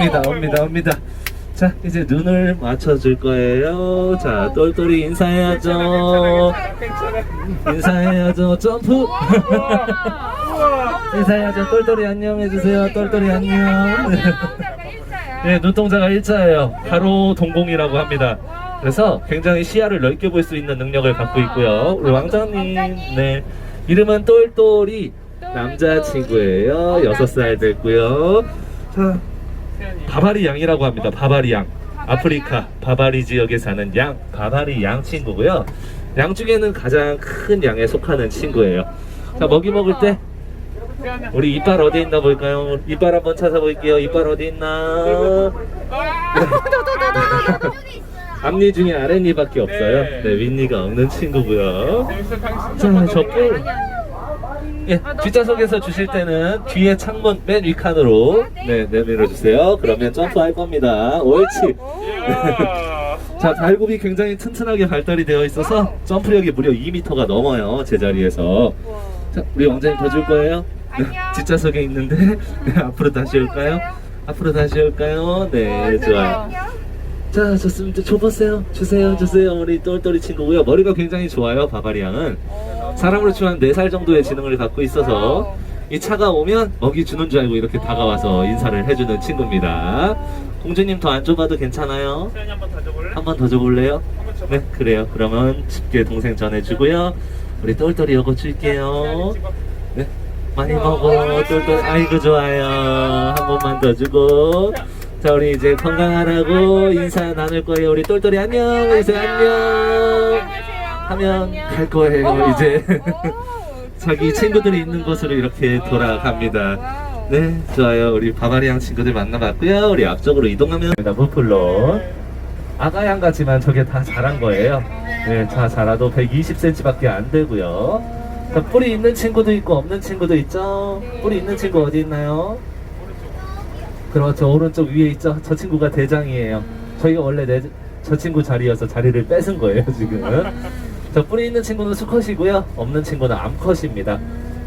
옵니다, 옵니다, 옵니다. 자, 이제 눈을 맞춰줄 거예요. 자, 똘똘이 인사해야죠. 인사해야죠. 점프. 인사해야죠. 똘똘이 안녕해주세요. 똘똘이 안녕. 네, 눈동자가 일자예요. 가로 동공이라고 합니다. 그래서 굉장히 시야를 넓게 볼 수 있는 능력을 갖고 있고요. 우리 왕자님, 네. 이름은 똘똘이 남자친구예요. 6살 됐고요. 자, 바바리 양이라고 합니다. 바바리 양. 아프리카 바바리 지역에 사는 양, 바바리 양 친구고요. 양 중에는 가장 큰 양에 속하는 친구예요. 자, 먹이 먹을 때 우리 이빨 어디 있나 볼까요? 이빨 한번 찾아 볼게요. 이빨 어디 있나? 앞니 중에 아랫니밖에 없어요. 네, 윗니가 없는 친구고요. 자, 저 뿔. 예, 뒷좌석에서 주실 때는 뒤에 창문 맨 위칸으로 네, 내밀어 주세요. 그러면 점프할 겁니다. 옳지. 자, 발굽이 굉장히 튼튼하게 발달이 되어 있어서 점프력이 무려 2m가 넘어요. 제자리에서. 자, 우리 왕자님 더 줄 거예요? 네, 뒷좌석에 있는데 네, 앞으로 다시 올까요? 앞으로 다시 올까요? 네, 좋아요. 자, 좋습니다. 줘보세요. 주세요, 주세요. 우리 똘똘이 친구고요. 머리가 굉장히 좋아요, 바바리 양은. 사람으로 치면 4살 정도의 지능을 갖고 있어서 이 차가 오면 먹이 주는 줄 알고 이렇게 다가와서 인사를 해주는 친구입니다. 공주님 더 안 줘봐도 괜찮아요? 한번 더 줘볼래요? 네, 그래요. 그러면 집게 동생 전해주고요. 우리 똘똘이 요거 줄게요. 네, 많이 먹어. 똘똘, 아이고, 좋아요. 한 번만 더 주고. 자, 우리 이제 건강하라고 인사 나눌 거예요. 우리 똘똘이 안녕. 이제 안녕. 하면 갈 거예요. 이제 자기 친구들이 있는 곳으로 이렇게 돌아갑니다. 네, 좋아요. 우리 바바리앙 친구들 만나봤고요. 우리 앞쪽으로 이동하면 무플로 아가양 같지만 저게 다 자란 거예요. 네, 다 자라도 120cm밖에 안 되고요. 자, 뿔이 있는 친구도 있고 없는 친구도 있죠. 뿔이 있는 친구 어디 있나요? 그렇죠. 오른쪽 위에 있죠. 저 친구가 대장이에요. 저희가 원래 내, 저 친구 자리여서 자리를 뺏은 거예요, 지금. 저 뿔이 있는 친구는 수컷이고요. 없는 친구는 암컷입니다.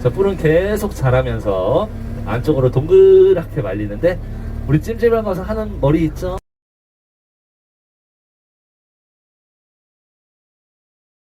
저 뿔은 계속 자라면서 안쪽으로 동그랗게 말리는데 우리 찜질방 가서 하는 머리 있죠?